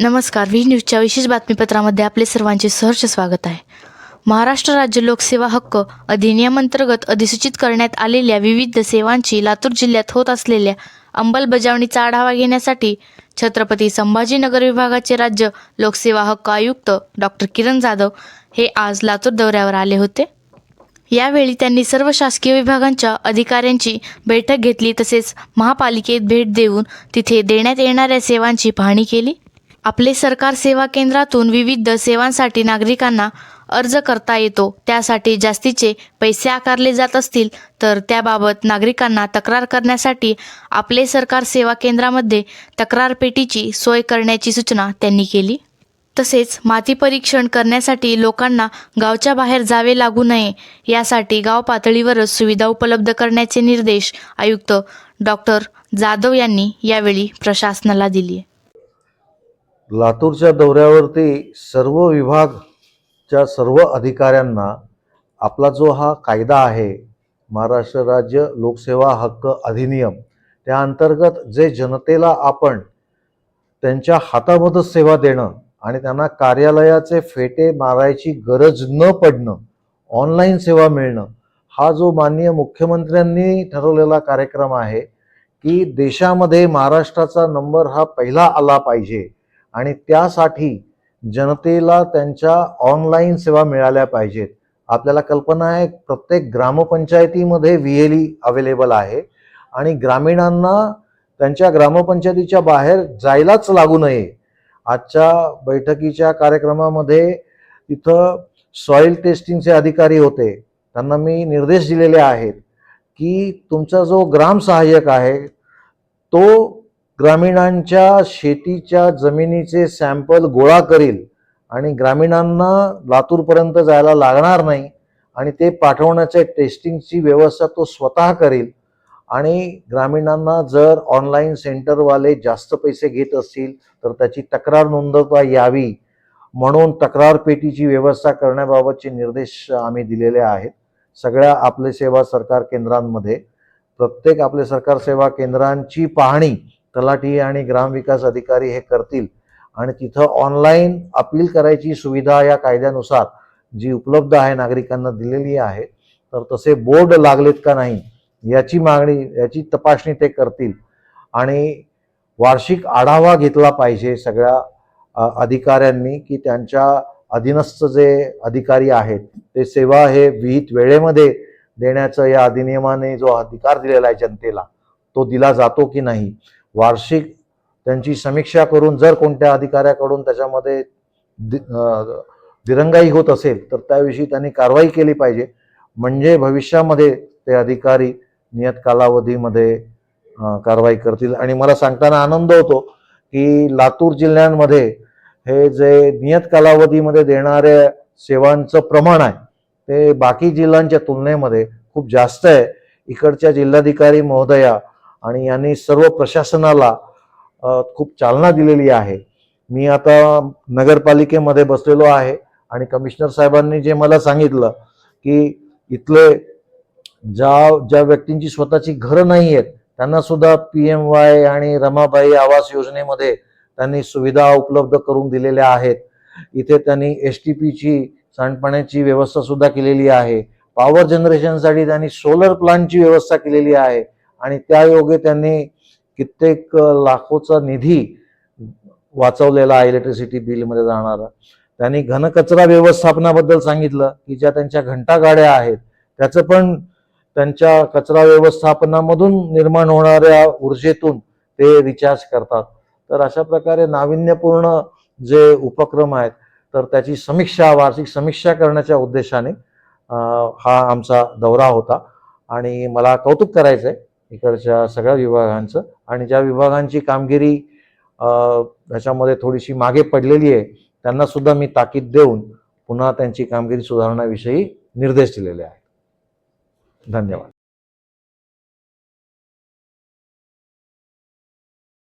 नमस्कार. व्ही न्यूजच्या विशेष बातमीपत्रामध्ये आपले सर्वांचे सहर्ष स्वागत आहे. महाराष्ट्र राज्य लोकसेवा हक्क अधिनियमांतर्गत अधिसूचित करण्यात आलेल्या विविध सेवांची लातूर जिल्ह्यात होत असलेल्या अंमलबजावणीचा आढावा घेण्यासाठी छत्रपती संभाजीनगर विभागाचे राज्य लोकसेवा हक्क आयुक्त डॉक्टर किरण जाधव हे आज लातूर दौऱ्यावर आले होते. यावेळी त्यांनी सर्व शासकीय विभागांच्या अधिकाऱ्यांची बैठक घेतली तसेच महापालिकेत भेट देऊन तिथे देण्यात येणाऱ्या सेवांची पाहणी केली. आपले सरकार सेवा केंद्रातून विविध सेवांसाठी नागरिकांना अर्ज करता येतो. त्यासाठी जास्तीचे पैसे आकारले जात असतील तर त्याबाबत नागरिकांना तक्रार करण्यासाठी आपले सरकार सेवा केंद्रामध्ये तक्रार पेटीची सोय करण्याची सूचना त्यांनी केली. तसेच माती परीक्षण करण्यासाठी लोकांना गावच्या बाहेर जावे लागू नये यासाठी गाव पातळीवरच सुविधा उपलब्ध करण्याचे निर्देश आयुक्त डॉक्टर जाधव यांनी यावेळी प्रशासनाला दिले. लातूरच्या दौऱ्यावरती सर्व विभागच्या सर्व अधिकाऱ्यांना आपला जो हा कायदा आहे महाराष्ट्र राज्य लोकसेवा हक्क अधिनियम त्या अंतर्गत जे जनतेला आपण त्यांच्या हातामधच सेवा देणं आणि त्यांना कार्यालयाचे फेटे मारायची गरज न पडणं ऑनलाईन सेवा मिळणं हा जो माननीय मुख्यमंत्र्यांनी ठरवलेला कार्यक्रम आहे की देशामध्ये महाराष्ट्राचा नंबर हा पहिला आला पाहिजे. आणि त्यासाठी जनतेला त्यांच्या ऑनलाईन सेवा मिळाल्या पाहिजेत. आपल्याला कल्पना आहे प्रत्येक ग्रामपंचायतीमध्ये व्ही एल ई अवेलेबल आहे. आणि ग्रामीणांना त्यांच्या ग्रामपंचायतीच्या बाहेर जायलाच लागू नये. आजच्या बैठकीच्या कार्यक्रमामध्ये तिथं सॉईल टेस्टिंगचे अधिकारी होते. त्यांना मी निर्देश दिलेले आहेत की तुमचा जो ग्रामसहाय्यक आहे तो ग्रामीणांच्या शेतीच्या जमिनीचे सॅम्पल गोळा करील आणि ग्रामीणांना लातूरपर्यंत जायला लागणार नाही आणि ते पाठवण्याच्या टेस्टिंगची व्यवस्था तो स्वतः करेल. आणि ग्रामीणांना जर ऑनलाईन सेंटरवाले जास्त पैसे घेत असतील तर त्याची तक्रार नोंदवता यावी म्हणून तक्रार पेटीची व्यवस्था करण्याबाबतचे निर्देश आम्ही दिलेले आहेत. सगळ्या आपले सेवा सरकार केंद्रांमध्ये प्रत्येक आपले सरकार सेवा केंद्रांची पाहणी तलाठी आणि ग्रामविकास अधिकारी हे करतील. आणि तिथं ऑनलाईन अपील करायची सुविधा या कायद्यानुसार जी उपलब्ध आहे नागरिकांना दिलेली आहे तर तसे बोर्ड लागलेत का नाही याची मागणी याची तपासणी ते करतील. आणि वार्षिक आढावा घेतला पाहिजे सगळ्या अधिकाऱ्यांनी की त्यांच्या अधीनस्थ जे अधिकारी आहेत ते सेवा हे विहित वेळेमध्ये देण्याचं या अधिनियमाने जो अधिकार दिलेला आहे जनतेला तो दिला जातो की नाही. वार्षिक त्यांची समीक्षा करून जर कोणत्या अधिकाऱ्याकडून त्याच्यामध्ये दि- दिरंगाई होत असेल तर त्याविषयी त्यांनी कारवाई केली पाहिजे. म्हणजे भविष्यामध्ये ते अधिकारी नियत कालावधीमध्ये कारवाई करतील. आणि मला सांगताना आनंद होतो की लातूर जिल्ह्यांमध्ये हे जे नियत कालावधीमध्ये देणाऱ्या सेवांचं प्रमाण आहे ते बाकी जिल्ह्यांच्या तुलनेमध्ये खूप जास्त आहे. इकडच्या जिल्हाधिकारी महोदया आणि यांनी सर्व प्रशासनाला खूप चालना दिलेली आहे. मी आता नगरपालिकेमध्ये बसलेलो आहे आणि कमिशनर साहेबांनी जे मला सांगितलं की इथले ज्या ज्या व्यक्तींची स्वतःची घरं नाही आहेत त्यांना सुद्धा पी एम वाय आणि रमाबाई आवास योजनेमध्ये त्यांनी सुविधा उपलब्ध करून दिलेल्या आहेत. इथे त्यांनी एस टी पीची सांडपाण्याची व्यवस्था सुद्धा केलेली आहे. पॉवर जनरेशनसाठी त्यांनी सोलर प्लांटची व्यवस्था केलेली आहे. आणि त्या योगे त्यांनी कित्येक लाखोचा निधी वाचवलेला आहे इलेक्ट्रिसिटी बिलमध्ये जाणारा. त्यांनी घनकचरा व्यवस्थापनाबद्दल सांगितलं की ज्या त्यांच्या घंटा गाड्या आहेत त्याचं पण त्यांच्या कचरा व्यवस्थापनामधून निर्माण होणाऱ्या ऊर्जेतून ते रिचार्ज करतात. तर अशा प्रकारे नाविन्यपूर्ण जे उपक्रम आहेत तर त्याची समीक्षा वार्षिक समीक्षा करण्याच्या उद्देशाने हा आमचा दौरा होता. आणि मला कौतुक करायचं आहे इकडच्या सगळ्या विभागांचं. आणि ज्या विभागांची कामगिरी ह्याच्यामध्ये थोडीशी मागे पडलेली आहे त्यांना सुद्धा मी ताकीद देऊन पुन्हा त्यांची कामगिरी सुधारण्याविषयी निर्देश दिलेले आहेत. धन्यवाद.